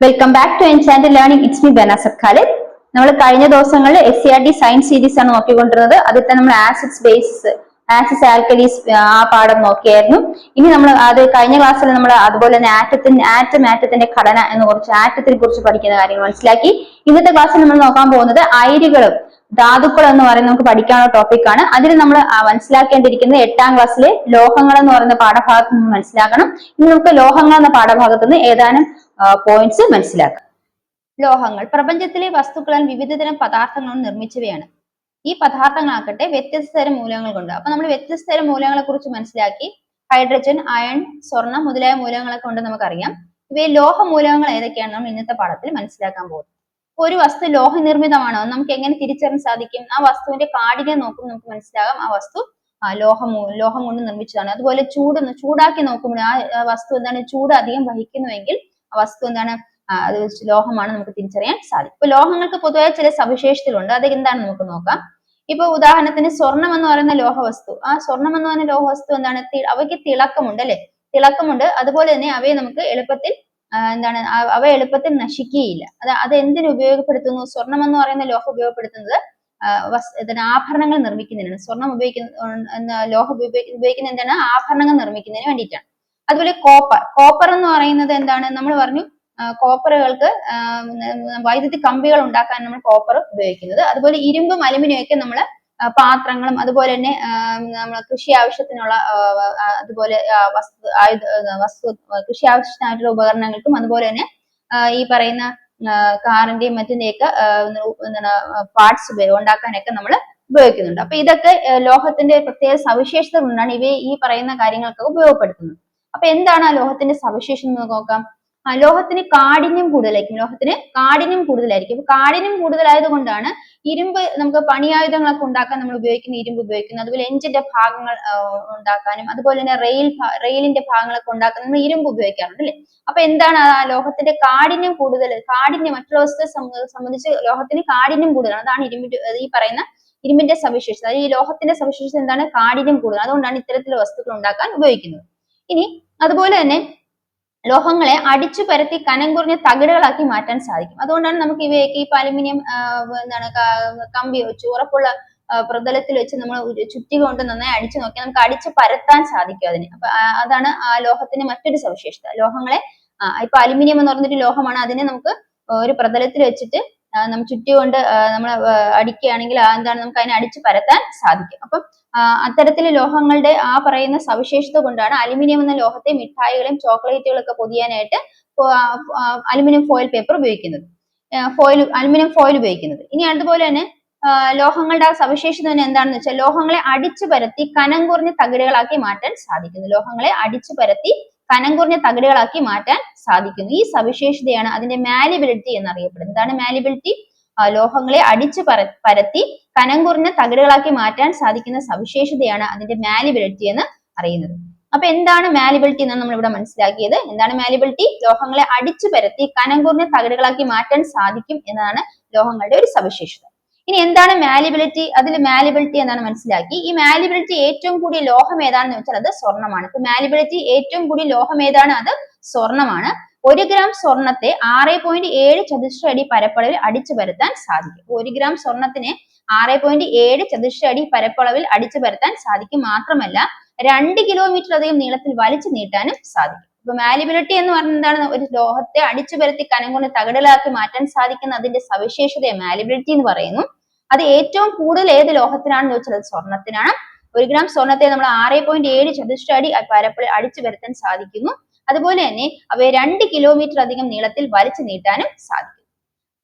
Welcome back to enchanted learning it's me Benazir Khalid നമ്മൾ കഴിഞ്ഞ ദിവസങ്ങളിൽ S C R T science series ആണ് നോക്കിക്കൊണ്ടിരുന്നത്. അതിൽ തന്നെ നമ്മൾ ആസിഡ്സ് ബേസിസ് ആസിഡ്സ് ആൽക്കലീസ് ആ പാഠം നോക്കിയായിരുന്നു. ഇനി നമ്മൾ അത് കഴിഞ്ഞ ക്ലാസ്സിൽ നമ്മൾ അതുപോലെ തന്നെ ആറ്റത്തിന്റെ ആറ്റം ആറ്റത്തിന്റെ ഘടന എന്ന് കുറിച്ച് ആറ്റത്തിനെ കുറിച്ച് പഠിക്കുന്ന കാര്യങ്ങൾ മനസ്സിലാക്കി. ഇന്നത്തെ ക്ലാസ്സിൽ നമ്മൾ നോക്കാൻ പോകുന്നത് അയിരുകളും ധാതുക്കൾ എന്ന് പറയുന്നത് നമുക്ക് പഠിക്കാനുള്ള ടോപ്പിക്കാണ് അതിൽ നമ്മൾ മനസ്സിലാക്കേണ്ടിയിരിക്കുന്നത് എട്ടാം ക്ലാസ്സിലെ ലോഹങ്ങൾ എന്ന് പറയുന്ന പാഠഭാഗത്ത് നിന്ന് മനസ്സിലാക്കണം. ഇനി നമുക്ക് ലോഹങ്ങൾ എന്ന പാഠഭാഗത്ത് നിന്ന് ഏതാനും പോയിന്റ്സ് മനസ്സിലാക്കാം. ലോഹങ്ങൾ പ്രപഞ്ചത്തിലെ വസ്തുക്കളാൽ വിവിധതരം പദാർത്ഥങ്ങളും നിർമ്മിച്ചവയാണ്. ഈ പദാർത്ഥങ്ങളാക്കട്ടെ വ്യത്യസ്ത തരം മൂലകങ്ങൾ കൊണ്ട്. അപ്പൊ നമ്മൾ വ്യത്യസ്ത തരം മൂലകങ്ങളെ കുറിച്ച് മനസ്സിലാക്കി. ഹൈഡ്രജൻ അയൺ സ്വർണം മുതലായ മൂലകങ്ങളൊക്കെ ഉണ്ട് നമുക്കറിയാം. ഇവയെ ലോഹ മൂലകങ്ങൾ ഏതൊക്കെയാണ് നമ്മൾ ഇന്നത്തെ പാഠത്തിൽ മനസ്സിലാക്കാൻ പോകുന്നത്. ഒരു വസ്തു ലോഹ നിർമ്മിതമാണോ നമുക്ക് എങ്ങനെ തിരിച്ചറിയാൻ സാധിക്കും? ആ വസ്തുവിന്റെ കാഠിന്യം നോക്കുമ്പോൾ നമുക്ക് മനസ്സിലാകാം ആ വസ്തു ലോഹം ലോഹം കൊണ്ട് നിർമ്മിച്ചതാണ്. അതുപോലെ ചൂട് ചൂടാക്കി നോക്കുമ്പോൾ ആ വസ്തു എന്താണ്? ചൂട് അധികം വഹിക്കുന്നുവെങ്കിൽ വസ്തു എന്താണ്? അത് ലോഹമാണ് നമുക്ക് തിരിച്ചറിയാൻ സാധിക്കും. ഇപ്പൊ ലോഹങ്ങൾക്ക് പൊതുവായ ചില സവിശേഷതകളുണ്ട്. അത് എന്താണ് നമുക്ക് നോക്കാം. ഇപ്പൊ ഉദാഹരണത്തിന് സ്വർണം എന്ന് പറയുന്ന ലോഹവസ്തു. ആ സ്വർണം എന്ന് പറയുന്ന ലോഹവസ്തു എന്താണ്? അവയ്ക്ക് തിളക്കമുണ്ട് അല്ലെ? തിളക്കമുണ്ട്. അതുപോലെ തന്നെ അവയെ നമുക്ക് എളുപ്പത്തിൽ എന്താണ് അവ എളുപ്പത്തിൽ നശിക്കുകയില്ല. അത് അത് എന്തിനു ഉപയോഗപ്പെടുത്തുന്നു? സ്വർണം എന്ന് പറയുന്ന ലോഹം ഉപയോഗപ്പെടുത്തുന്നത് ആഭരണങ്ങൾ നിർമ്മിക്കുന്നതിനാണ്. സ്വർണം ഉപയോഗിക്കുന്ന ലോഹം ഉപയോഗിക്കുന്ന എന്താണ്? ആഭരണങ്ങൾ നിർമ്മിക്കുന്നതിന് വേണ്ടിയിട്ടാണ്. അതുപോലെ കോപ്പർ കോപ്പർ എന്ന് പറയുന്നത് എന്താണ്? നമ്മൾ പറഞ്ഞു കോപ്പറുകൾക്ക് വൈദ്യുതി കമ്പികൾ ഉണ്ടാക്കാൻ നമ്മൾ കോപ്പർ ഉപയോഗിക്കുന്നത്. അതുപോലെ ഇരുമ്പും അലുമിനിയം ഒക്കെ നമ്മൾ പാത്രങ്ങളും അതുപോലെ തന്നെ നമ്മൾ കൃഷി ആവശ്യത്തിനുള്ള അതുപോലെ വസ്തു ആയുധ വസ്തു കൃഷി ആവശ്യത്തിനായിട്ടുള്ള ഉപകരണങ്ങൾക്കും അതുപോലെ തന്നെ ഈ പറയുന്ന കാറിന്റെയും മറ്റിന്റെയൊക്കെ എന്താണ് പാർട്സ് ഉണ്ടാക്കാനൊക്കെ നമ്മൾ ഉപയോഗിക്കുന്നുണ്ട്. അപ്പൊ ഇതൊക്കെ ലോഹത്തിന്റെ പ്രത്യേക സവിശേഷത കൊണ്ടാണ് ഇവയെ ഈ പറയുന്ന കാര്യങ്ങൾക്ക് ഉപയോഗപ്പെടുത്തുന്നത്. അപ്പൊ എന്താണ് ആ ലോഹത്തിന്റെ സവിശേഷം എന്ന് നോക്കാം? ആ ലോഹത്തിന് കാഠിന്യം കൂടുതലായിരിക്കും. ലോഹത്തിന് കാഠിന്യം കൂടുതലായിരിക്കും. അപ്പൊ കാഠിന്യം കൂടുതലായത് കൊണ്ടാണ് ഇരുമ്പ് നമുക്ക് പണിയായുധങ്ങളൊക്കെ ഉണ്ടാക്കാൻ നമ്മൾ ഉപയോഗിക്കുന്ന ഇരുമ്പ് ഉപയോഗിക്കുന്നത്. അതുപോലെ എഞ്ചിന്റെ ഭാഗങ്ങൾ ഉണ്ടാക്കാനും അതുപോലെ തന്നെ റെയിൽ റെയിലിന്റെ ഭാഗങ്ങളൊക്കെ ഉണ്ടാക്കാൻ നമ്മൾ ഇരുമ്പ് ഉപയോഗിക്കാറുണ്ട് അല്ലെ? അപ്പൊ എന്താണ് ആ ലോഹത്തിന്റെ കാഠിന്യം കൂടുതൽ കാഠിന്യം മറ്റുള്ള വസ്തുക്കളെ സംബന്ധിച്ച് ലോഹത്തിന് കാഠിന്യം കൂടുതലാണ്. അതാണ് ഇരുമ്പിന്റെ ഈ പറയുന്ന ഇരുമ്പിന്റെ സവിശേഷത. ഈ ലോഹത്തിന്റെ സവിശേഷത എന്താണ്? കാഠിന്യം കൂടുതൽ അതുകൊണ്ടാണ് ഇത്തരത്തിലുള്ള വസ്തുക്കൾ ഉണ്ടാക്കാൻ ഉപയോഗിക്കുന്നത്. ഇനി അതുപോലെ തന്നെ ലോഹങ്ങളെ അടിച്ചു പരത്തി കനം കുറഞ്ഞ തകിടുകളാക്കി മാറ്റാൻ സാധിക്കും. അതുകൊണ്ടാണ് നമുക്ക് ഇവയൊക്കെ ഇപ്പൊ അലുമിനിയം എന്താണ് കമ്പി വെച്ച് ഉറപ്പുള്ള പ്രതലത്തിൽ വെച്ച് നമ്മൾ ചുറ്റി കൊണ്ട് നന്നായി അടിച്ചു നോക്കിയാൽ നമുക്ക് അടിച്ചു പരത്താൻ സാധിക്കും അതിന്. അപ്പൊ അതാണ് ആ ലോഹത്തിന്റെ മറ്റൊരു സവിശേഷത. ലോഹങ്ങളെ ഇപ്പൊ അലുമിനിയം എന്ന് പറഞ്ഞൊരു ലോഹമാണ്. അതിനെ നമുക്ക് ഒരു പ്രതലത്തിൽ വെച്ചിട്ട് നമ്മൾ ചുറ്റി കൊണ്ട് നമ്മൾ അടിക്കുകയാണെങ്കിൽ എന്താണ് നമുക്ക് അതിനെ അടിച്ചു പരത്താൻ സാധിക്കും. അപ്പം ആ, അത്തരത്തിലെ ലോഹങ്ങളുടെ ആ പറയുന്ന സവിശേഷത കൊണ്ടാണ് അലുമിനിയം എന്ന ലോഹത്തെ മിഠായികളും ചോക്ലേറ്റുകളൊക്കെ പൊതിയാനായിട്ട് അലുമിനിയം ഫോയിൽ പേപ്പർ ഉപയോഗിക്കുന്നത്. ഫോയിൽ അലുമിനിയം ഫോയിൽ ഉപയോഗിക്കുന്നത്. ഇനി അതുപോലെ തന്നെ ലോഹങ്ങളുടെ ആ സവിശേഷത തന്നെ എന്താണെന്ന് വെച്ചാൽ ലോഹങ്ങളെ അടിച്ചു പരത്തി കനം കുറഞ്ഞ തകിടുകളാക്കി മാറ്റാൻ സാധിക്കുന്നു. ലോഹങ്ങളെ അടിച്ചു പരത്തി കനം കുറഞ്ഞ തകിടുകളാക്കി മാറ്റാൻ സാധിക്കുന്നു. ഈ സവിശേഷതയാണ് അതിന്റെ മാലിബിലിറ്റി എന്നറിയപ്പെടുന്നത്. എന്താണ് മാലിബിലിറ്റി ലോഹങ്ങളെ അടിച്ചു പര പരത്തി കനം കുറഞ്ഞ തകിടുകളാക്കി മാറ്റാൻ സാധിക്കുന്ന സവിശേഷതയാണ് അതിന്റെ മാലിബിലിറ്റി എന്ന് അറിയുന്നത്. അപ്പൊ എന്താണ് മാലിബിലിറ്റി എന്നാണ് നമ്മൾ ഇവിടെ മനസ്സിലാക്കിയത്? എന്താണ് മാലിബിലിറ്റി ലോഹങ്ങളെ അടിച്ചു പരത്തി കനം കുറഞ്ഞ തകിടുകളാക്കി മാറ്റാൻ സാധിക്കും എന്നതാണ് ലോഹങ്ങളുടെ ഒരു സവിശേഷത. ഇനി എന്താണ് മാലിബിലിറ്റി അതിൽ മാലിബിലിറ്റി എന്നാണ് മനസ്സിലാക്കി. ഈ മാലിബിലിറ്റി ഏറ്റവും കൂടിയ ലോഹം ഏതാണെന്ന് വെച്ചാൽ അത് സ്വർണമാണ് ഇപ്പൊ മാലിബിലിറ്റി ഏറ്റവും കൂടിയ ലോഹം ഏതാണ്? അത് സ്വർണമാണ് ഒരു ഗ്രാം സ്വർണത്തെ ആറ് പോയിന്റ് ഏഴ് ചതുശ്ര അടി പരപ്പളവിൽ അടിച്ചു പരത്താൻ സാധിക്കും. ഒരു ഗ്രാം സ്വർണത്തിന് ആറ് പോയിന്റ് ഏഴ് ചതുശ്ര അടി പരപ്പളവിൽ അടിച്ചു പരത്താൻ സാധിക്കും മാത്രമല്ല രണ്ട് കിലോമീറ്റർ അധികം നീളത്തിൽ വലിച്ചു നീട്ടാനും സാധിക്കും. ഇപ്പൊ മാലിബിലിറ്റി എന്ന് പറയുന്നത് എന്താണ്? ഒരു ലോഹത്തെ അടിച്ചു പരത്തി കനം കൊണ്ട് തകടലാക്കി മാറ്റാൻ സാധിക്കുന്ന അതിന്റെ സവിശേഷതയെ മാലിബിലിറ്റി എന്ന് പറയുന്നു. അത് ഏറ്റവും കൂടുതൽ ഏത് ലോഹത്തിനാണെന്ന് ചോദിച്ചാൽ അത് സ്വർണത്തിനാണ്. ഒരു ഗ്രാം സ്വർണത്തെ നമ്മൾ ആറ് പോയിന്റ് ഏഴ് ചതുശ്ര അടി പരപ്പളവിൽ അടിച്ചു പരത്താൻ സാധിക്കുന്നു. അതുപോലെ തന്നെ അവയെ രണ്ട് കിലോമീറ്റർ അധികം നീളത്തിൽ വലിച്ചു നീട്ടാനും സാധിക്കും.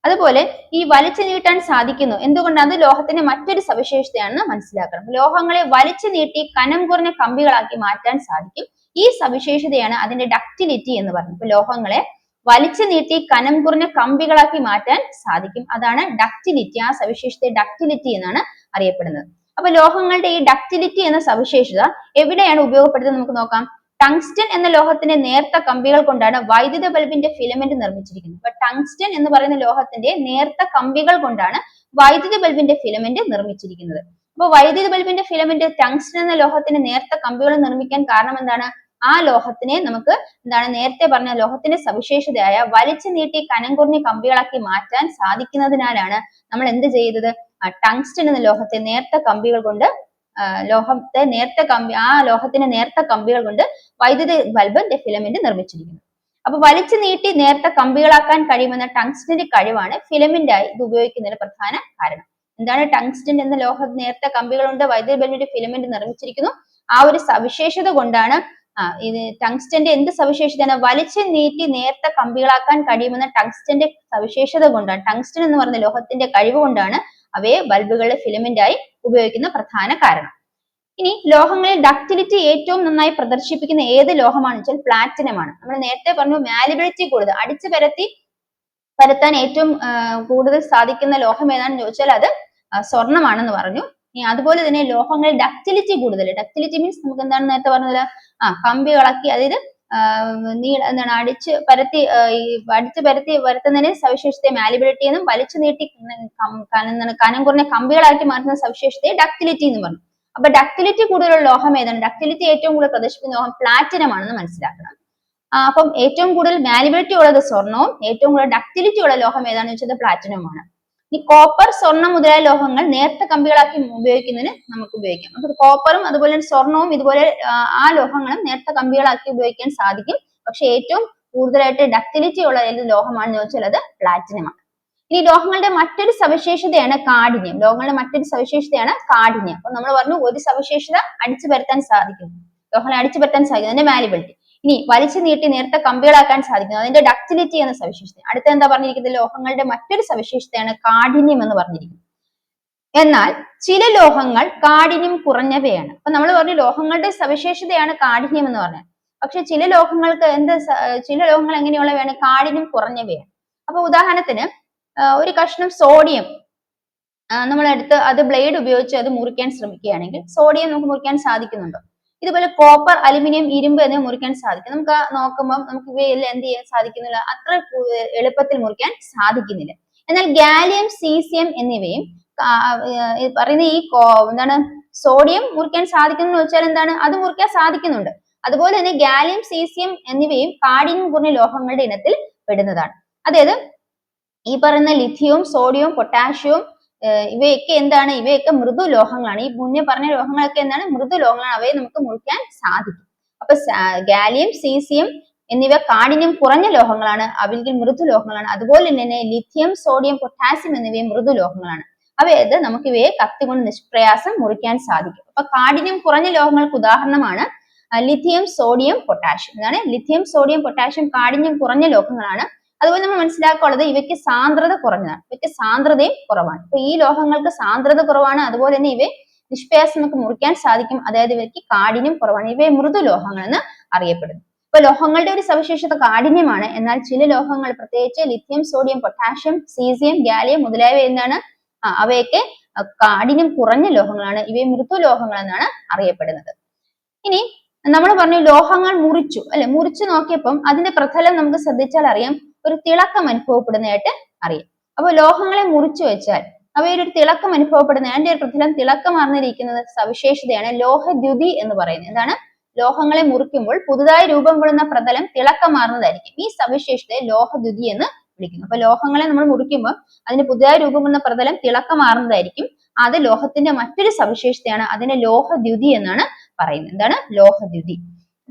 അതുപോലെ ഈ വലിച്ചു നീട്ടാൻ സാധിക്കുന്നു. എന്തുകൊണ്ടാണ് ലോഹത്തിന്റെ മറ്റൊരു സവിശേഷതയാണെന്ന് മനസ്സിലാക്കണം. ലോഹങ്ങളെ വലിച്ചു നീട്ടി കനം കുറഞ്ഞ കമ്പികളാക്കി മാറ്റാൻ സാധിക്കും. ഈ സവിശേഷതയാണ് അതിന്റെ ഡക്റ്റിലിറ്റി എന്ന് പറയുന്നത്. ലോഹങ്ങളെ വലിച്ചു നീട്ടി കനം കുറഞ്ഞ കമ്പികളാക്കി മാറ്റാൻ സാധിക്കും. അതാണ് ഡക്റ്റിലിറ്റി ആ സവിശേഷത ഡക്റ്റിലിറ്റി എന്നാണ് അറിയപ്പെടുന്നത്. അപ്പൊ ലോഹങ്ങളുടെ ഈ ഡക്റ്റിലിറ്റി എന്ന സവിശേഷത എവിടെയാണ് ഉപയോഗപ്പെടുത്തുന്നത്? നമുക്ക് നോക്കാം. ടങ്സ്റ്റൻ എന്ന ലോഹത്തിന്റെ നേർത്ത കമ്പികൾ കൊണ്ടാണ് വൈദ്യുത ബൾബിന്റെ ഫിലമെന്റ് നിർമ്മിച്ചിരിക്കുന്നത്. അപ്പൊ ടങ്സ്റ്റൻ എന്ന് പറയുന്ന ലോഹത്തിന്റെ നേർത്ത കമ്പികൾ കൊണ്ടാണ് വൈദ്യുത ബൾബിന്റെ ഫിലമെന്റ് നിർമ്മിച്ചിരിക്കുന്നത്. അപ്പൊ വൈദ്യുത ബൾബിന്റെ ഫിലമെന്റ് ടങ്സ്റ്റൻ എന്ന ലോഹത്തിന്റെ നേർത്ത കമ്പികൾ നിർമ്മിക്കാൻ കാരണം എന്താണ്? ആ ലോഹത്തിനെ നമുക്ക് എന്താണ്? നേരത്തെ പറഞ്ഞ ലോഹത്തിന്റെ സവിശേഷതയായ വലിച്ചു നീട്ടി കനം കുറഞ്ഞ കമ്പികളാക്കി മാറ്റാൻ സാധിക്കുന്നതിനാലാണ് നമ്മൾ എന്ത് ചെയ്തത്? ടങ്സ്റ്റൻ എന്ന ലോഹത്തെ നേർത്ത കമ്പികൾ കൊണ്ട് ലോഹത്തെ നേർത്ത കമ്പി ആ ലോഹത്തിന്റെ നേർത്ത കമ്പികൾ കൊണ്ട് വൈദ്യുതി ബൾബിന്റെ ഫിലമെന്റ് നിർമ്മിച്ചിരിക്കുന്നു. അപ്പൊ വലിച്ചു നീട്ടി നേർത്ത കമ്പികളാക്കാൻ കഴിയുമെന്ന ടങ്സ്റ്റിന്റെ കഴിവാണ് ഫിലമെന്റായി ഇത് ഉപയോഗിക്കുന്നതിന് പ്രധാന കാരണം. എന്താണ് ടങ്സ്റ്റൻ എന്ന ലോഹ നേർത്ത കമ്പികൾ കൊണ്ട് വൈദ്യുതി ബൾബിന്റെ ഫിലമെന്റ് നിർമ്മിച്ചിരിക്കുന്നു? ആ ഒരു സവിശേഷത കൊണ്ടാണ് ഇത് ടങ്സ്റ്റന്റെ എന്ത് സവിശേഷതയാണ്? വലിച്ചു നീട്ടി നേർത്ത കമ്പികളാക്കാൻ കഴിയുമെന്ന ടങ്സ്റ്റന്റെ സവിശേഷത കൊണ്ടാണ് ടങ്സ്റ്റൻ എന്ന് പറയുന്ന ലോഹത്തിന്റെ കഴിവ് കൊണ്ടാണ് അവയെ ബൾബുകളുടെ ഫിലമെന്റായി ഉപയോഗിക്കുന്ന പ്രധാന കാരണം. ഇനി ലോഹങ്ങളിൽ ഡക്റ്റിലിറ്റി ഏറ്റവും നന്നായി പ്രദർശിപ്പിക്കുന്ന ഏത് ലോഹമാണ് വെച്ചാൽ പ്ലാറ്റിനം ആണ്. നമ്മൾ നേരത്തെ പറഞ്ഞു മാലിബിലിറ്റി കൂടുതൽ. അടിച്ചു പരത്തി പരത്താൻ ഏറ്റവും കൂടുതൽ സാധിക്കുന്ന ലോഹം ഏതാണെന്ന് ചോദിച്ചാൽ അത് സ്വർണമാണെന്ന് പറഞ്ഞു. ഇനി അതുപോലെ തന്നെ ലോഹങ്ങളിൽ ഡക്റ്റിലിറ്റി കൂടുതൽ. ഡക്റ്റിലിറ്റി മീൻസ് നമുക്ക് എന്താണ് നേരത്തെ പറഞ്ഞത്? ആ കമ്പി ഇളക്കി അതായത് നീള എന്താണ് അടിച്ച് പരത്തി അടിച്ച് പരത്തി വരുത്തുന്നതിന് സവിശേഷതയെ മാലിബിലിറ്റി എന്നും വലിച്ചു നീട്ടി കനം കുറഞ്ഞ കമ്പികളാക്കി മാറ്റുന്ന സവിശേഷതയെ ഡക്റ്റിലിറ്റി എന്ന് പറഞ്ഞു. അപ്പൊ ഡക്റ്റിലിറ്റി കൂടുതലുള്ള ലോഹം ഏതാണ്? ഡക്റ്റിലിറ്റി ഏറ്റവും കൂടുതൽ പ്രദർശിപ്പിക്കുന്ന ലോഹം പ്ലാറ്റിനം ആണെന്ന് മനസ്സിലാക്കണം അപ്പം ഏറ്റവും കൂടുതൽ മാലിബിലിറ്റി ഉള്ളത് സ്വർണവും ഏറ്റവും കൂടുതൽ ഡക്റ്റിലിറ്റി ഉള്ള ലോഹം ഏതാണെന്ന് വെച്ചത് പ്ലാറ്റിനവുമാണ് ഈ കോപ്പർ സ്വർണം മുതലായ ലോഹങ്ങൾ നേർത്ത കമ്പികളാക്കി ഉപയോഗിക്കുന്നതിന് നമുക്ക് ഉപയോഗിക്കാം. അപ്പൊ കോപ്പറും അതുപോലെ തന്നെ സ്വർണവും ഇതുപോലെ ആ, ലോഹങ്ങളും നേർത്ത കമ്പികളാക്കി ഉപയോഗിക്കാൻ സാധിക്കും. പക്ഷെ ഏറ്റവും കൂടുതലായിട്ട് ഡക്റ്റിലിറ്റി ഉള്ള ഏത് ലോഹമാണെന്ന് ചോദിച്ചാൽ അത് പ്ലാറ്റിനമാണ് ഇനി ലോഹങ്ങളുടെ മറ്റൊരു സവിശേഷതയാണ് കാഠിന്യം. ലോഹങ്ങളുടെ മറ്റൊരു സവിശേഷതയാണ് കാഠിന്യം. അപ്പൊ നമ്മൾ പറഞ്ഞു ഒരു സവിശേഷത അടിച്ചു പരത്താൻ സാധിക്കും. ലോഹങ്ങളെ അടിച്ചു പരത്താൻ സാധിക്കും. അതിന്റെ മാലിബിലിറ്റി ഇനി വലിച്ചു നീട്ടി നേരത്തെ കമ്പികളാക്കാൻ സാധിക്കുന്നു. അതിന്റെ ഡക്റ്റിലിറ്റി എന്ന സവിശേഷത. അടുത്ത എന്താ പറഞ്ഞിരിക്കുന്നത്? ലോഹങ്ങളുടെ മറ്റൊരു സവിശേഷതയാണ് കാഠിന്യം എന്ന് പറഞ്ഞിരിക്കുന്നത് എന്നാൽ ചില ലോഹങ്ങൾ കാഠിന്യം കുറഞ്ഞവയാണ്. അപ്പൊ നമ്മൾ പറഞ്ഞു ലോഹങ്ങളുടെ സവിശേഷതയാണ് കാഠിന്യം എന്ന് പറഞ്ഞത്. പക്ഷെ ചില ലോഹങ്ങൾക്ക് എന്ത് ചില ലോഹങ്ങൾ എങ്ങനെയുള്ളവയാണ്? കാഠിന്യം കുറഞ്ഞവയാണ്. അപ്പൊ ഉദാഹരണത്തിന് ഒരു കഷ്ണം സോഡിയം നമ്മൾ എടുത്ത് അത് ബ്ലേഡ് ഉപയോഗിച്ച് അത് മുറിക്കാൻ ശ്രമിക്കുകയാണെങ്കിൽ സോഡിയം നമുക്ക് മുറിക്കാൻ സാധിക്കുന്നുണ്ടോ? ഇതുപോലെ കോപ്പർ അലുമിനിയം ഇരുമ്പ് എന്നിവ മുറിക്കാൻ സാധിക്കും. നമുക്ക് നോക്കുമ്പോൾ നമുക്ക് ഇവയെല്ലാം എന്ത് ചെയ്യാൻ സാധിക്കുന്നില്ല? അത്ര എളുപ്പത്തിൽ മുറിക്കാൻ സാധിക്കുന്നില്ല. എന്നാൽ ഗാലിയം സീസിയം എന്നിവയും പറയുന്ന ഈ എന്താണ് സോഡിയം മുറിക്കാൻ സാധിക്കുന്നു വെച്ചാൽ എന്താണ്? അത് മുറിക്കാൻ സാധിക്കുന്നുണ്ട്. അതുപോലെ തന്നെ ഗാലിയം സീസിയം എന്നിവയും കാഠിന്യം കുറഞ്ഞ ലോഹങ്ങളുടെ ഇനത്തിൽ പെടുന്നതാണ്. അതായത് ഈ പറയുന്ന ലിഥിയവും സോഡിയവും പൊട്ടാഷ്യവും ഇവയൊക്കെ എന്താണ്? ഇവയൊക്കെ മൃദു ലോഹങ്ങളാണ് ഈ മുന്നേ പറഞ്ഞ ലോഹങ്ങളൊക്കെ എന്താണ്? മൃദു ലോഹങ്ങളാണ് അവയെ നമുക്ക് മുറിക്കാൻ സാധിക്കും. അപ്പൊ ഗാലിയം സീസിയം എന്നിവ കാഠിന്യം കുറഞ്ഞ ലോഹങ്ങളാണ്. അവയിൽ മൃദു ലോഹങ്ങളാണ് അതുപോലെ തന്നെ ലിഥിയം സോഡിയം പൊട്ടാസ്യം എന്നിവയും മൃദു ലോഹങ്ങളാണ് അവയത് നമുക്ക് ഇവയെ കത്തികൊണ്ട് നിഷ്പ്രയാസം മുറിക്കാൻ സാധിക്കും. അപ്പൊ കാഠിന്യം കുറഞ്ഞ ലോഹങ്ങൾക്ക് ഉദാഹരണമാണ് ലിഥിയം സോഡിയം പൊട്ടാഷ്യം എന്നാണ് ലിഥിയം സോഡിയം പൊട്ടാഷ്യം കാഠിന്യം കുറഞ്ഞ ലോഹങ്ങളാണ്. അതുപോലെ നമ്മൾ മനസ്സിലാക്കാനുള്ളത് ഇവയ്ക്ക് സാന്ദ്രത കുറഞ്ഞതാണ്. ഇവയ്ക്ക് സാന്ദ്രതയും കുറവാണ്. അപ്പൊ ഈ ലോഹങ്ങൾക്ക് സാന്ദ്രത കുറവാണ്. അതുപോലെ തന്നെ ഇവയെ നിഷ്പ്രയാസം നമുക്ക് മുറിക്കാൻ സാധിക്കും. അതായത് ഇവയ്ക്ക് കാഠിന്യം കുറവാണ്. ഇവയെ മൃദു ലോഹങ്ങൾ എന്ന് അറിയപ്പെടുന്നു. ഇപ്പൊ ലോഹങ്ങളുടെ ഒരു സവിശേഷത കാഠിന്യമാണ്. എന്നാൽ ചില ലോഹങ്ങൾ പ്രത്യേകിച്ച് lithium sodium potassium caesium gallium മുതലായവ എന്താണ് അവയൊക്കെ കാഠിന്യം കുറഞ്ഞ ലോഹങ്ങളാണ്. ഇവയെ മൃദു ലോഹങ്ങൾ എന്നാണ് അറിയപ്പെടുന്നത്. ഇനി നമ്മൾ പറഞ്ഞു ലോഹങ്ങൾ മുറിച്ചു. അല്ലെ മുറിച്ചു നോക്കിയപ്പം അതിന്റെ പ്രഥലം നമുക്ക് ശ്രദ്ധിച്ചാൽ അറിയാം. ഒരു തിളക്കം അനുഭവപ്പെടുന്നതായിട്ട് അറിയാം. അപ്പൊ ലോഹങ്ങളെ മുറിച്ചു വെച്ചാൽ അവയിൽ ഒരു തിളക്കം അനുഭവപ്പെടുന്ന അതിന്റെ ഒരു പ്രതലം തിളക്കമാർന്നിരിക്കുന്നത് സവിശേഷതയാണ് ലോഹദ്യുതി എന്ന് പറയുന്നത്. എന്താണ്? ലോഹങ്ങളെ മുറിക്കുമ്പോൾ പുതുതായി രൂപം കൊള്ളുന്ന പ്രതലം തിളക്കമാർന്നതായിരിക്കും. ഈ സവിശേഷതയെ ലോഹദ്യുതി എന്ന് വിളിക്കുന്നു. അപ്പൊ ലോഹങ്ങളെ നമ്മൾ മുറിക്കുമ്പോൾ അതിന് പുതുതായി രൂപം കൊള്ളുന്ന പ്രതലം തിളക്കമാർന്നതായിരിക്കും. അത് ലോഹത്തിന്റെ മറ്റൊരു സവിശേഷതയാണ് അതിനെ ലോഹദ്യുതി എന്നാണ് പറയുന്നത്. എന്താണ്? ലോഹദ്യുതി.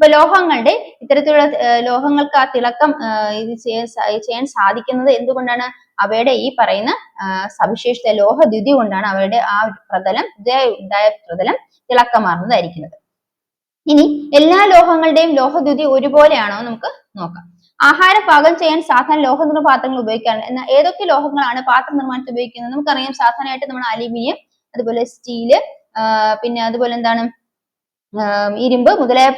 അപ്പൊ ലോഹങ്ങളുടെ ഇത്തരത്തിലുള്ള ലോഹങ്ങൾക്ക് ആ തിളക്കം ഇത് ചെയ്യാൻ സാധിക്കുന്നത് എന്തുകൊണ്ടാണ്? അവയുടെ ഈ പറയുന്ന സവിശേഷത ലോഹദ്യുതി കൊണ്ടാണ് അവയുടെ ആ പ്രതലം ഉണ്ടായ പ്രതലം തിളക്കമാർന്നതായിരിക്കുന്നത്. ഇനി എല്ലാ ലോഹങ്ങളുടെയും ലോഹദ്യുതി ഒരുപോലെയാണോ നമുക്ക് നോക്കാം. ആഹാരം പാകം ചെയ്യാൻ സാധാരണ ലോഹ പാത്രങ്ങൾ ഉപയോഗിക്കാറുണ്ട്. എന്നാൽ ഏതൊക്കെ ലോഹങ്ങളാണ് പാത്ര നിർമ്മാണത്തിൽ ഉപയോഗിക്കുന്നത്? നമുക്കറിയാം സാധാരണയായിട്ട് നമ്മൾ അലുമിനിയം അതുപോലെ സ്റ്റീൽ പിന്നെ അതുപോലെ എന്താണ്? ഇരുമ്പ് മുതലായ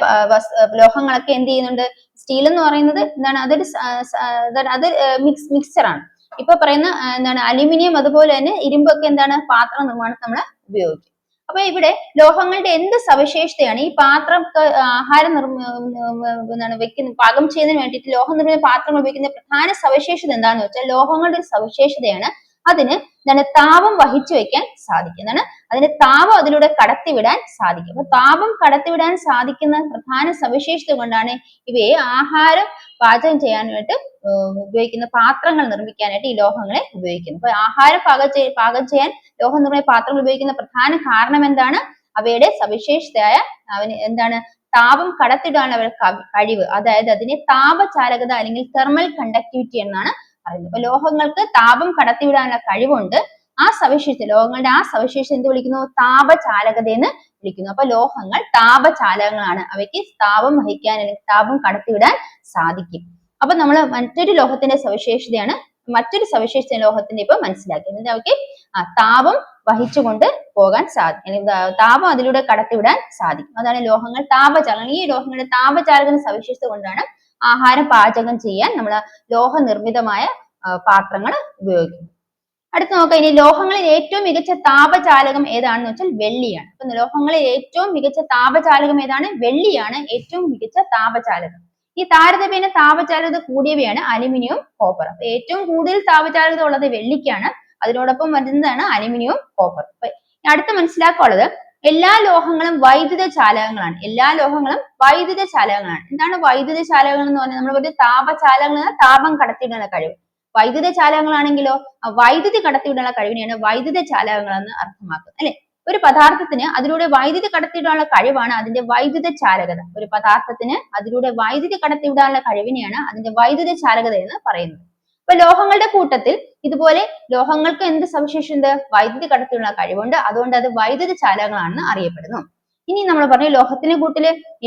ലോഹങ്ങളൊക്കെ എന്ത് ചെയ്യുന്നുണ്ട്? സ്റ്റീൽ എന്ന് പറയുന്നത് എന്താണ്? അതൊരു അത് മിക്സ് മിക്സറാണ് ഇപ്പൊ പറയുന്ന എന്താണ് അലുമിനിയം അതുപോലെ തന്നെ ഇരുമ്പൊക്കെ എന്താണ്? പാത്ര നിർമ്മാണത്തിൽ നമ്മൾ ഉപയോഗിക്കും. അപ്പൊ ഇവിടെ ലോഹങ്ങളുടെ എന്ത് സവിശേഷതയാണ്? ഈ പാത്രം ആഹാര എന്താണ് വെക്കുന്ന പാകം ചെയ്യുന്നതിന് വേണ്ടിയിട്ട് ലോഹം നിർമ്മിത പാത്രങ്ങൾ ഉപയോഗിക്കുന്ന പ്രധാന സവിശേഷത എന്താണെന്ന് വെച്ചാൽ ലോഹങ്ങളുടെ ഒരു സവിശേഷതയാണ് അതിന് എന്താണ് താപം വഹിച്ചു വെക്കാൻ സാധിക്കും. എന്താണ്? അതിന് താപം അതിലൂടെ കടത്തിവിടാൻ സാധിക്കും. അപ്പൊ താപം കടത്തിവിടാൻ സാധിക്കുന്ന പ്രധാന സവിശേഷത കൊണ്ടാണ് ഇവയെ ആഹാരം പാചകം ചെയ്യാനായിട്ട് ഉപയോഗിക്കുന്ന പാത്രങ്ങൾ നിർമ്മിക്കാനായിട്ട് ഈ ലോഹങ്ങളെ ഉപയോഗിക്കുന്നത്. അപ്പൊ ആഹാരം പാകം ചെയ്യ പാകം ചെയ്യാൻ ലോഹം നിർമ്മിച്ച പാത്രങ്ങൾ ഉപയോഗിക്കുന്ന പ്രധാന കാരണം എന്താണ്? അവയുടെ സവിശേഷതയായ അവന് എന്താണ്? താപം കടത്തിടാനുള്ള കഴിവ്. അതായത് അതിനെ താപചാലകത അല്ലെങ്കിൽ തെർമൽ കണ്ടക്ടിവിറ്റി എന്നാണ് പറയുന്നത് അപ്പൊ ലോഹങ്ങൾക്ക് താപം കടത്തിവിടാനുള്ള കഴിവുണ്ട്. ആ സവിശേഷത ലോഹങ്ങളുടെ ആ സവിശേഷത എന്ത് വിളിക്കുന്നു? താപചാലകത എന്ന് വിളിക്കുന്നു. അപ്പൊ ലോഹങ്ങൾ താപചാലകങ്ങളാണ്. അവയ്ക്ക് താപം വഹിക്കാൻ അല്ലെങ്കിൽ താപം കടത്തിവിടാൻ സാധിക്കും. അപ്പൊ നമ്മൾ മറ്റൊരു ലോഹത്തിന്റെ സവിശേഷതയാണ് മറ്റൊരു സവിശേഷത ലോഹത്തിന്റെ ഇപ്പൊ മനസ്സിലാക്കി. എന്നിട്ട് അവയ്ക്ക്? താപം വഹിച്ചുകൊണ്ട് പോകാൻ സാധിക്കും. അല്ലെങ്കിൽ താപം അതിലൂടെ കടത്തിവിടാൻ സാധിക്കും. അതാണ് ലോഹങ്ങൾ താപചാലകം. ഈ ലോഹങ്ങളുടെ താപചാലകന സവിശേഷത കൊണ്ടാണ് ആഹാരം പാചകം ചെയ്യാൻ നമ്മൾ ലോഹ നിർമ്മിതമായ പാത്രങ്ങൾ ഉപയോഗിക്കും അടുത്ത് നോക്കാം. ഇനി ലോഹങ്ങളിൽ ഏറ്റവും മികച്ച താപചാലകം ഏതാണെന്ന് വെച്ചാൽ വെള്ളിയാണ്. അപ്പൊ ലോഹങ്ങളിൽ ഏറ്റവും മികച്ച താപചാലകം ഏതാണ്? വെള്ളിയാണ് ഏറ്റവും മികച്ച താപചാലകം. ഈ താരതമ്യേന താപചാലകത കൂടിയവയാണ് അലുമിനിയം കോപ്പർ അപ്പൊ ഏറ്റവും കൂടുതൽ താപചാലകത ഉള്ളത് വെള്ളിക്കാണ്. അതിനോടൊപ്പം വരുന്നതാണ് അലുമിനിയം കോപ്പർ അപ്പൊ അടുത്ത മനസ്സിലാക്കാനുള്ളത് എല്ലാ ലോഹങ്ങളും വൈദ്യുത ചാലകങ്ങളാണ് എല്ലാ ലോഹങ്ങളും വൈദ്യുത ചാലകങ്ങളാണ് എന്താണ് വൈദ്യുത ചാലകങ്ങൾ എന്ന് പറഞ്ഞാൽ നമ്മൾ ഒരു താപചാലകങ്ങൾ താപം കടത്തിയിടുന്ന കഴിവ്. വൈദ്യുത ചാലകങ്ങളാണെങ്കിലോ വൈദ്യുതി കടത്തിവിടാനുള്ള കഴിവിനെയാണ് വൈദ്യുത ചാലകങ്ങൾ എന്ന് അർത്ഥമാക്കുന്നത്. അല്ലെ? ഒരു പദാർത്ഥത്തിന് അതിലൂടെ വൈദ്യുതി കടത്തിവിടാനുള്ള കഴിവാണ് അതിന്റെ വൈദ്യുത ചാലകത ഒരു പദാർത്ഥത്തിന് അതിലൂടെ വൈദ്യുതി കടത്തിവിടാനുള്ള കഴിവിനെയാണ് അതിന്റെ വൈദ്യുത ചാലകത എന്ന് പറയുന്നത്. അപ്പൊ ലോഹങ്ങളുടെ കൂട്ടത്തിൽ ഇതുപോലെ ലോഹങ്ങൾക്ക് എന്ത് സവിശേഷത വൈദ്യുതി കടത്തിവിടാനുള്ള കഴിവുണ്ട്. അതുകൊണ്ട് അത് വൈദ്യുത ചാലകങ്ങളാണെന്ന് അറിയപ്പെടുന്നു. ഇനി നമ്മൾ പറഞ്ഞു ലോഹത്തിന്റെ കൂട്ടിൽ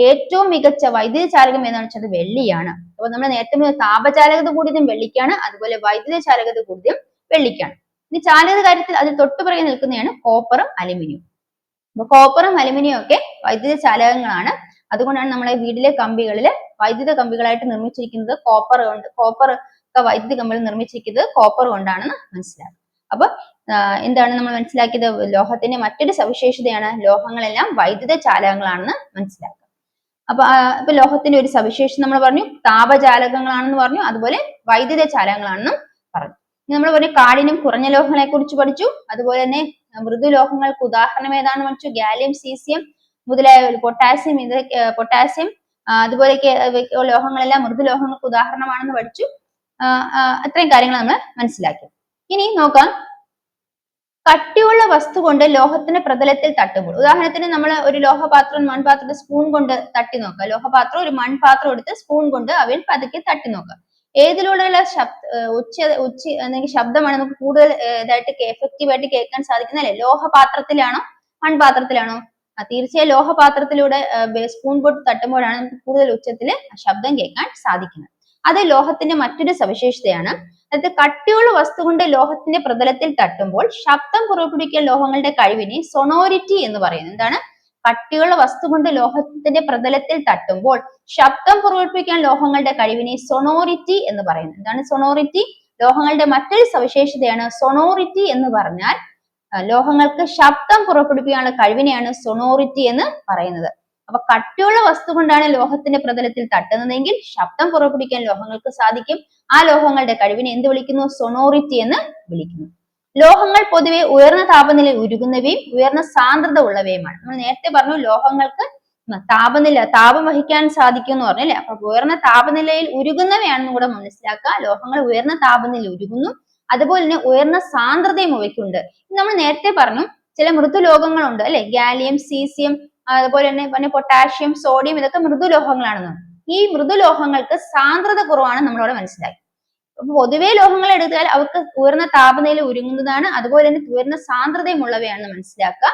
ഏറ്റവും മികച്ച വൈദ്യുത ചാലകം ഏതാണെന്ന് വെച്ചാൽ വെള്ളിയാണ്. അപ്പൊ നമ്മൾ നേരത്തെ താപചാലകത കൂടിയതും വെള്ളിക്കാണ് അതുപോലെ വൈദ്യുത ചാലകത കൂടിയതും വെള്ളിക്കാണ്. ഇനി ചാലകത കാര്യത്തിൽ അതിൽ തൊട്ടുപിറകെ നിൽക്കുന്നതാണ് കോപ്പറും അലുമിനിയം. അപ്പൊ കോപ്പറും അലുമിനിയം ഒക്കെ വൈദ്യുത ചാലകങ്ങളാണ് അതുകൊണ്ടാണ് നമ്മളെ വീട്ടിലെ കമ്പികളിൽ വൈദ്യുത കമ്പികളായിട്ട് നിർമ്മിച്ചിരിക്കുന്നത് കോപ്പർ കൊണ്ട് കോപ്പർ വൈദ്യുത കമ്പികൾ നിർമ്മിച്ചിരിക്കുന്നത് കോപ്പർ കൊണ്ടാണെന്ന് മനസ്സിലാക്കും അപ്പൊ എന്താണ് നമ്മൾ മനസ്സിലാക്കിയത്? ലോഹത്തിന്റെ മറ്റൊരു സവിശേഷതയാണ് ലോഹങ്ങളെല്ലാം വൈദ്യുത ചാലകങ്ങളാണെന്ന് മനസ്സിലാക്കുക. അപ്പൊ ഇപ്പൊ ലോഹത്തിന്റെ ഒരു സവിശേഷത നമ്മൾ പറഞ്ഞു താപചാലകങ്ങളാണെന്ന് പറഞ്ഞു അതുപോലെ വൈദ്യുത ചാലകങ്ങളാണെന്നും പറഞ്ഞു. നമ്മൾ പറഞ്ഞു കാഠിനും കുറഞ്ഞ ലോഹങ്ങളെ കുറിച്ച് പഠിച്ചു അതുപോലെ തന്നെ മൃദു ലോഹങ്ങൾക്ക് ഉദാഹരണം ഏതാണെന്ന് പഠിച്ചു ഗാലിയം സീസിയം മുതലായ പൊട്ടാസ്യം ഇത് പൊട്ടാസ്യം അതുപോലെയൊക്കെ ലോഹങ്ങളെല്ലാം മൃദു ലോഹങ്ങൾക്ക് ഉദാഹരണമാണെന്ന് പഠിച്ചു. അത്രയും കാര്യങ്ങൾ നമ്മൾ മനസ്സിലാക്കി. ഇനി നോക്കാം. കട്ടിയുള്ള വസ്തു കൊണ്ട് ലോഹത്തിന്റെ പ്രതലത്തിൽ തട്ടുമ്പോൾ. ഉദാഹരണത്തിന് നമ്മൾ ഒരു ലോഹപാത്രം മൺപാത്രത്തെ സ്പൂൺ കൊണ്ട് തട്ടി നോക്കുക. ലോഹപാത്രം ഒരു മൺപാത്രം എടുത്ത് സ്പൂൺ കൊണ്ട് അവൻ പതുക്കെ തട്ടി നോക്കുക. ഏതിലൂടെയുള്ള ശബ്ദ ഉച്ച ഉച്ച അല്ലെങ്കിൽ ശബ്ദമാണ് നമുക്ക് കൂടുതൽ ഇതായിട്ട് എഫക്റ്റീവ് ആയിട്ട് കേൾക്കാൻ സാധിക്കുന്നത് അല്ലെ ലോഹപാത്രത്തിലാണോ മൺപാത്രത്തിലാണോ? തീർച്ചയായും ലോഹപാത്രത്തിലൂടെ സ്പൂൺ പൊട്ട് തട്ടുമ്പോഴാണ് നമുക്ക് കൂടുതൽ ഉച്ചത്തിൽ ശബ്ദം കേൾക്കാൻ സാധിക്കുന്നത്. അത് ലോഹത്തിന്റെ മറ്റൊരു സവിശേഷതയാണ്. അതായത് കട്ടിയുള്ള വസ്തു കൊണ്ട് ലോഹത്തിന്റെ പ്രതലത്തിൽ തട്ടുമ്പോൾ ശബ്ദം പുറപ്പെടുവിക്കാൻ ലോഹങ്ങളുടെ കഴിവിനെ സൊണോരിറ്റി എന്ന് പറയുന്നു. എന്താണ്? കട്ടിയുള്ള വസ്തു കൊണ്ട് ലോഹത്തിന്റെ പ്രതലത്തിൽ തട്ടുമ്പോൾ ശബ്ദം പുറപ്പെടുവിക്കാൻ ലോഹങ്ങളുടെ കഴിവിനെ സൊണോറിറ്റി എന്ന് പറയുന്നു. എന്താണ് സൊണോറിറ്റി ലോഹങ്ങളുടെ മറ്റൊരു സവിശേഷതയാണ് സൊണോറിറ്റി എന്ന് പറഞ്ഞാൽ ലോഹങ്ങൾക്ക് ശബ്ദം പുറപ്പെടുവിക്കാനുള്ള കഴിവിനെയാണ് സൊണോറിറ്റി എന്ന് പറയുന്നത്. അപ്പൊ കട്ടിയുള്ള വസ്തു കൊണ്ടാണ് ലോഹത്തിന്റെ പ്രതലത്തിൽ തട്ടുന്നതെങ്കിൽ ശബ്ദം പുറപ്പെടുവിക്കാൻ ലോഹങ്ങൾക്ക് സാധിക്കും. ആ ലോഹങ്ങളുടെ കഴിവിനെ എന്ത് വിളിക്കുന്നു? സൊണോറിറ്റി എന്ന് വിളിക്കുന്നു. ലോഹങ്ങൾ പൊതുവെ ഉയർന്ന താപനിലയിൽ ഉരുകുന്നവയും ഉയർന്ന സാന്ദ്രത ഉള്ളവയുമാണ്. നമ്മൾ നേരത്തെ പറഞ്ഞു ലോഹങ്ങൾക്ക് താപനില താപം വഹിക്കാൻ സാധിക്കും എന്ന് പറഞ്ഞില്ലേ? അപ്പൊ ഉയർന്ന താപനിലയിൽ ഉരുകുന്നവയാണെന്ന് കൂടെ മനസ്സിലാക്കുക. ലോഹങ്ങൾ ഉയർന്ന താപനിലയിൽ ഉരുകുന്നു. അതുപോലെ തന്നെ ഉയർന്ന സാന്ദ്രതയും അവയ്ക്കുണ്ട്. നമ്മൾ നേരത്തെ പറഞ്ഞു ചില മൃദുലോഹങ്ങളുണ്ട് അല്ലെ? ഗാലിയം സീസിയം അതുപോലെ തന്നെ പിന്നെ പൊട്ടാഷ്യം സോഡിയം ഇതൊക്കെ മൃദുലോഹങ്ങളാണെന്ന്. ഈ മൃദുലോഹങ്ങൾക്ക് സാന്ദ്രത കുറവാണ് നമ്മളവിടെ മനസ്സിലാക്കി അപ്പൊ പൊതുവേ ലോഹങ്ങൾ എടുത്താൽ അവർക്ക് ഉയർന്ന താപനില ഉരുങ്ങുന്നതാണ് അതുപോലെ തന്നെ ഉയർന്ന സാന്ദ്രതയും ഉള്ളവയാണെന്ന് മനസ്സിലാക്കുക.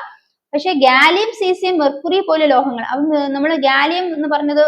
പക്ഷെ ഗാലിയം സീസിയം മെർക്കുറി പോലെ ലോഹങ്ങൾ അവ നമ്മൾ ഗാലിയം എന്ന് പറഞ്ഞത്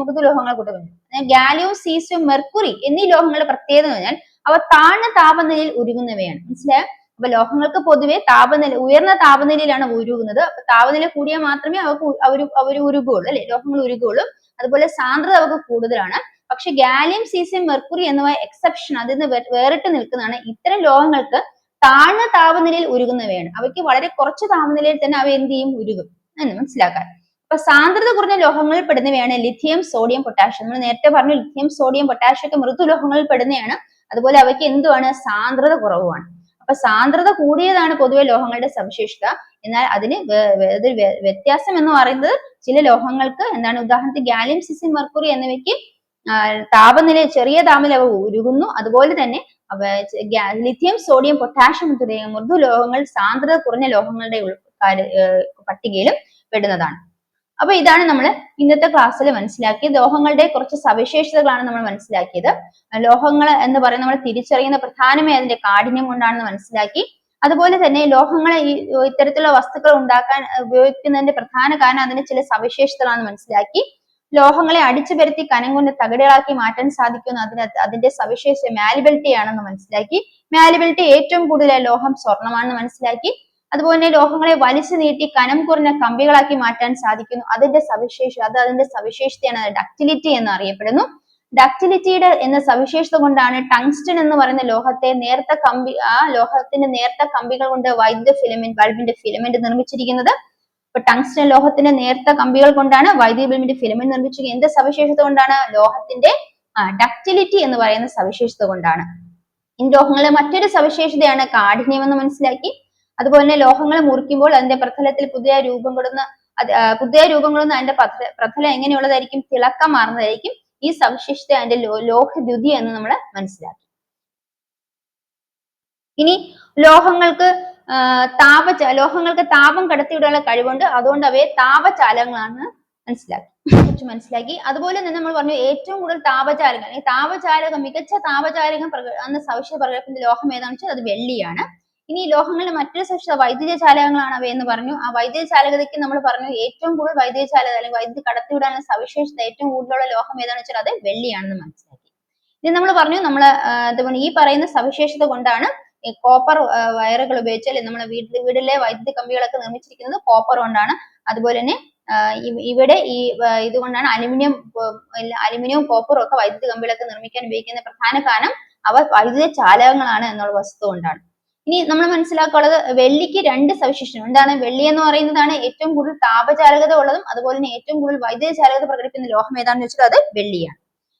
മൃദുലോഹങ്ങളെ കൂട്ടുന്നു ഗാലിയം സീസിയം മെർക്കുറി എന്നീ ലോഹങ്ങളുടെ പ്രത്യേകത എന്ന് പറഞ്ഞാൽ അവ താഴ്ന്ന താപനിലയിൽ ഉരുകുന്നവയാണ്. മനസ്സിലായോ? അപ്പൊ ലോഹങ്ങൾക്ക് പൊതുവെ താപനില ഉയർന്ന താപനിലയിലാണ് ഉരുകുന്നത്. അപ്പൊ താപനില കൂടിയാൽ മാത്രമേ അവർക്ക് അവർ അവർ ഉരുകുള്ളൂ അല്ലെ? ലോഹങ്ങൾ ഉരുകുള്ളൂ അതുപോലെ സാന്ദ്രത അവർക്ക് കൂടുതലാണ്. പക്ഷെ ഗാലിയം സീസിയം മെർക്കുറി എന്നിവ എക്സെപ്ഷൻ അതിൽ നിന്ന് വേറിട്ട് നിൽക്കുന്നതാണ്. ഇത്തരം ലോഹങ്ങൾക്ക് താഴ്ന്ന താപനിലയിൽ ഉരുകുന്നവയാണ്. അവയ്ക്ക് വളരെ കുറച്ച് താപനിലയിൽ തന്നെ അവ എന്ത് ചെയ്യും? ഉരുകും. എന്ന് മനസ്സിലാക്കാൻ. അപ്പൊ സാന്ദ്രത കുറഞ്ഞ ലോഹങ്ങളിൽ പെടുന്നവയാണ് ലിഥിയം സോഡിയം പൊട്ടാഷ്യം നമ്മൾ നേരത്തെ പറഞ്ഞു ലിഥിയം സോഡിയം പൊട്ടാഷ്യം ഒക്കെ മൃദുലോഹങ്ങളിൽ പെടുന്നതാണ് അതുപോലെ അവയ്ക്ക് എന്തുവാണ്? സാന്ദ്രത കുറവുമാണ്. അപ്പൊ സാന്ദ്രത കൂടിയതാണ് പൊതുവെ ലോഹങ്ങളുടെ സവിശേഷത. എന്നാൽ അതിന് വ്യത്യാസം എന്ന് പറയുന്നത് ചില ലോഹങ്ങൾക്ക് എന്താണ് ഉദാഹരണത്തിന് ഗാലിയം സിസിൻ മെർക്കുറി എന്നിവയ്ക്ക് താപനില ചെറിയ താപനില ഉരുകുന്നു. അതുപോലെ തന്നെ ലിഥിയം സോഡിയം പൊട്ടാഷ്യം തുടങ്ങിയ മൃദു ലോഹങ്ങൾ സാന്ദ്രത കുറഞ്ഞ ലോഹങ്ങളുടെ പട്ടികയിലും പെടുന്നതാണ്. അപ്പൊ ഇതാണ് നമ്മൾ ഇന്നത്തെ ക്ലാസ്സിൽ മനസ്സിലാക്കിയത് ലോഹങ്ങളുടെ കുറച്ച് സവിശേഷതകളാണ് നമ്മൾ മനസ്സിലാക്കിയത്. ലോഹങ്ങൾ എന്ന് പറയുന്നത് നമ്മൾ തിരിച്ചറിയുന്ന പ്രധാനമേ അതിന്റെ കാഠിന്യം കൊണ്ടാണെന്ന് മനസ്സിലാക്കി. അതുപോലെ തന്നെ ലോഹങ്ങൾ ഈ ഇത്തരത്തിലുള്ള വസ്തുക്കൾ ഉണ്ടാക്കാൻ ഉപയോഗിക്കുന്നതിന്റെ പ്രധാന കാരണം അതിന്റെ ചില സവിശേഷതകളാണെന്ന് മനസ്സിലാക്കി. ലോഹങ്ങളെ അടിച്ചു പരത്തി കനം കൊണ്ട് തകിടുകളാക്കി മാറ്റാൻ സാധിക്കുന്ന. അതിന് അതിന്റെ സവിശേഷ മാലിബിലിറ്റി ആണെന്ന് മനസ്സിലാക്കി. മാലിബിലിറ്റി ഏറ്റവും കൂടുതൽ ലോഹം സ്വർണമാണെന്ന് മനസ്സിലാക്കി. അതുപോലെ ലോഹങ്ങളെ വലിച്ചു നീട്ടി കനം കുറഞ്ഞ കമ്പികളാക്കി മാറ്റാൻ സാധിക്കുന്നു. അതിന്റെ സവിശേഷ അത് അതിന്റെ സവിശേഷതയാണ് ഡക്റ്റിലിറ്റി എന്ന് അറിയപ്പെടുന്നു. ഡക്റ്റിലിറ്റിയുടെ എന്ന സവിശേഷത കൊണ്ടാണ് ടങ്സ്റ്റൺ എന്ന് പറയുന്ന ലോഹത്തെ നേർത്ത കമ്പി ആ ലോഹത്തിന്റെ നേർത്ത കമ്പികൾ കൊണ്ട് വൈദ്യുത ഫിലമെന്റ് ബൾബിന്റെ ഫിലമെന്റ് നിർമ്മിച്ചിരിക്കുന്നത്. ഇപ്പൊ ടങ്സ്റ്റൺ ലോഹത്തിന്റെ നേർത്ത കമ്പികൾ കൊണ്ടാണ് വൈദ്യുത ബൾബിന്റെ ഫിലമെന്റ് നിർമ്മിച്ചത് എന്ത് സവിശേഷത കൊണ്ടാണ്? ലോഹത്തിന്റെ ഡക്റ്റിലിറ്റി എന്ന് പറയുന്ന സവിശേഷത കൊണ്ടാണ്. ഈ ലോഹങ്ങളുടെ മറ്റൊരു സവിശേഷതയാണ് കാഠിന്യം എന്ന് മനസ്സിലാക്കി. അതുപോലെ തന്നെ ലോഹങ്ങൾ മുറിക്കുമ്പോൾ അതിന്റെ പ്രതലത്തിൽ പുതിയ രൂപം കൊടുന്ന പുതിയ രൂപം കൊടുന്ന അതിന്റെ പ്രത- പ്രതലം എങ്ങനെയുള്ളതായിരിക്കും? തിളക്കം മാറുന്നതായിരിക്കും ഈ സവിശേഷത അതിന്റെ ലോഹദ്യുതി എന്ന് നമ്മൾ മനസ്സിലാക്കി. ഇനി ലോഹങ്ങൾക്ക് താപ ലോഹങ്ങൾക്ക് താപം കടത്തിവിടാനുള്ള കഴിവുണ്ട്. അതുകൊണ്ട് അവയെ താപചാലങ്ങളാണ് മനസ്സിലാക്കി. കുറച്ച് മനസ്സിലാക്കി. അതുപോലെ തന്നെ നമ്മൾ പറഞ്ഞു ഏറ്റവും കൂടുതൽ താപചാലകം അല്ലെങ്കിൽ താപചാലകം മികച്ച താപചാലകം എന്ന സവിശേഷ പ്രകടിപ്പിക്കുന്ന ലോഹം ഏതാണെന്ന് വെച്ചാൽ അത് വെള്ളിയാണ്. ഇനി ലോഹങ്ങളുടെ മറ്റൊരു സവിശേഷത വൈദ്യുത ചാലകങ്ങളാണ് അവയെന്ന് പറഞ്ഞു. ആ വൈദ്യുത ചാലകതയ്ക്ക് നമ്മൾ പറഞ്ഞു ഏറ്റവും കൂടുതൽ വൈദ്യുത ചാലകത അല്ലെങ്കിൽ വൈദ്യുതി കടത്തിവിടാനുള്ള സവിശേഷത ഏറ്റവും കൂടുതലുള്ള ലോഹം ഏതാണെന്ന് വെച്ചാൽ അത് വെള്ളിയാണെന്ന് മനസ്സിലാക്കി. ഇനി നമ്മൾ പറഞ്ഞു നമ്മൾ അതുപോലെ ഈ പറയുന്ന സവിശേഷത കൊണ്ടാണ് ഈ കോപ്പർ വയറുകൾ ഉപയോഗിച്ച് അല്ലെങ്കിൽ നമ്മുടെ വീട്ടിൽ വീടിലെ വൈദ്യുതി കമ്പികളൊക്കെ നിർമ്മിച്ചിരിക്കുന്നത് കോപ്പർ കൊണ്ടാണ്. അതുപോലെ തന്നെ ഇവിടെ ഈ ഇതുകൊണ്ടാണ് അലുമിനിയം അലുമിനിയവും കോപ്പറും ഒക്കെ വൈദ്യുതി കമ്പികളൊക്കെ നിർമ്മിക്കാൻ ഉപയോഗിക്കുന്ന പ്രധാന കാരണം അവ വൈദ്യുത ചാലകങ്ങളാണ് എന്നുള്ള വസ്തു കൊണ്ടാണ്. ഇനി നമ്മൾ മനസ്സിലാക്കാനുള്ളത് വെള്ളിക്ക് രണ്ട് സവിശേഷണം എന്താണ്? വെള്ളി എന്ന് പറയുന്നതാണ് ഏറ്റവും കൂടുതൽ താപചാലകത ഉള്ളതും അതുപോലെ തന്നെ ഏറ്റവും കൂടുതൽ വൈദ്യുത ചാലകത പ്രകടിപ്പിക്കുന്ന ലോഹം ഏതാണെന്ന് വെച്ചാൽ അത് വെള്ളിയാണ്.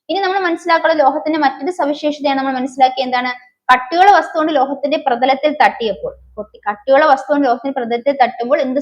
ഇനി നമ്മൾ മനസ്സിലാക്കാനുള്ള ലോഹത്തിന്റെ മറ്റൊരു സവിശേഷതയാണ് നമ്മൾ മനസ്സിലാക്കിയ എന്താണ്? കട്ടിയുള്ള വസ്തു കൊണ്ട് ലോഹത്തിന്റെ പ്രതലത്തിൽ തട്ടിയപ്പോൾ. കട്ടിയുള്ള വസ്തു കൊണ്ട് ലോഹത്തിന്റെ പ്രതലത്തിൽ തട്ടുമ്പോൾ എന്ത്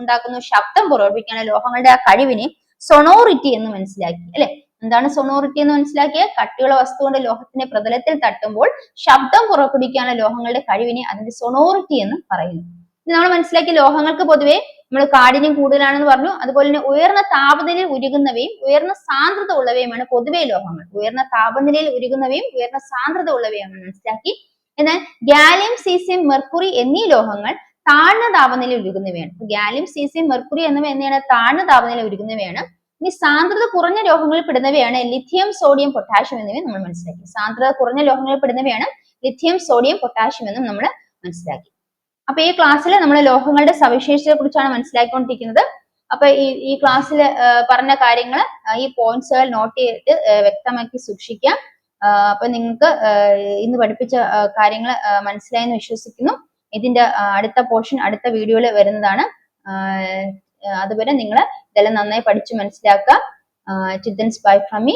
ഉണ്ടാക്കുന്നു? ശബ്ദം പുറപ്പെടുവിക്കാനുള്ള ലോഹങ്ങളുടെ ആ കഴിവിനെ സൊണോറിറ്റി എന്ന് മനസ്സിലാക്കി. അല്ലെ? എന്താണ് സൊണോറിറ്റി എന്ന് മനസ്സിലാക്കിയ? കട്ടിയുള്ള വസ്തു കൊണ്ട് ലോഹത്തിന്റെ പ്രതലത്തിൽ തട്ടുമ്പോൾ ശബ്ദം പുറപ്പെടുവിക്കാനുള്ള ലോഹങ്ങളുടെ കഴിവിനെ അതിന്റെ സൊണോറിറ്റി എന്ന് പറയുന്നു. നമ്മൾ മനസ്സിലാക്കിയ ലോഹങ്ങൾക്ക് പൊതുവെ നമ്മൾ കാഠിന്യം കൂടുതലാണെന്ന് പറഞ്ഞു. അതുപോലെ തന്നെ ഉയർന്ന താപനിലയിൽ ഉരുകുന്നവയും ഉയർന്ന സാന്ദ്രത ഉള്ളവയുമാണ് പൊതുവെ ലോഹങ്ങൾ. ഉയർന്ന താപനിലയിൽ ഉരുകുന്നവയും ഉയർന്ന സാന്ദ്രത ഉള്ളവയാണ് മനസ്സിലാക്കി. എന്നാൽ ഗാലിയം സീസിയം മെർക്കുറി എന്നീ ലോഹങ്ങൾ താഴ്ന്ന താപനിലയിൽ ഉരുകുന്നവയാണ്. ഗാലിയം സീസിയം മെർക്കുറി എന്നിവ എന്നെയാണ് താഴ്ന്ന താപനിലയിൽ ഉരുകുന്നവയാണ്. ഇനി സാന്ദ്രത കുറഞ്ഞ ലോഹങ്ങളിൽ പെടുന്നവയാണ് ലിഥിയം സോഡിയം പൊട്ടാഷ്യം എന്നിവ നമ്മൾ മനസ്സിലാക്കി. സാന്ദ്രത കുറഞ്ഞ ലോഹങ്ങളിൽ പെടുന്നവയാണ് ലിഥിയം സോഡിയം പൊട്ടാഷ്യം എന്നും നമ്മൾ മനസ്സിലാക്കി. അപ്പൊ ഈ ക്ലാസ്സിൽ നമ്മൾ ലോഹങ്ങളുടെ സവിശേഷതയെ കുറിച്ചാണ് മനസ്സിലാക്കിക്കൊണ്ടിരിക്കുന്നത്. അപ്പൊ ഈ ഈ ക്ലാസ്സിൽ പറഞ്ഞ കാര്യങ്ങൾ ഈ പോയിന്റ്സുകൾ നോട്ട് ചെയ്തിട്ട് വ്യക്തമാക്കി സൂക്ഷിക്കാം. അപ്പൊ നിങ്ങൾക്ക് ഇന്ന് പഠിപ്പിച്ച കാര്യങ്ങൾ മനസ്സിലായെന്ന് വിശ്വസിക്കുന്നു. ഇതിന്റെ അടുത്ത പോർഷൻ അടുത്ത വീഡിയോയിൽ വരുന്നതാണ്. അതുവരെ നിങ്ങൾ ഇതെല്ലാം നന്നായി പഠിച്ചു മനസ്സിലാക്കുക. Children's bye from me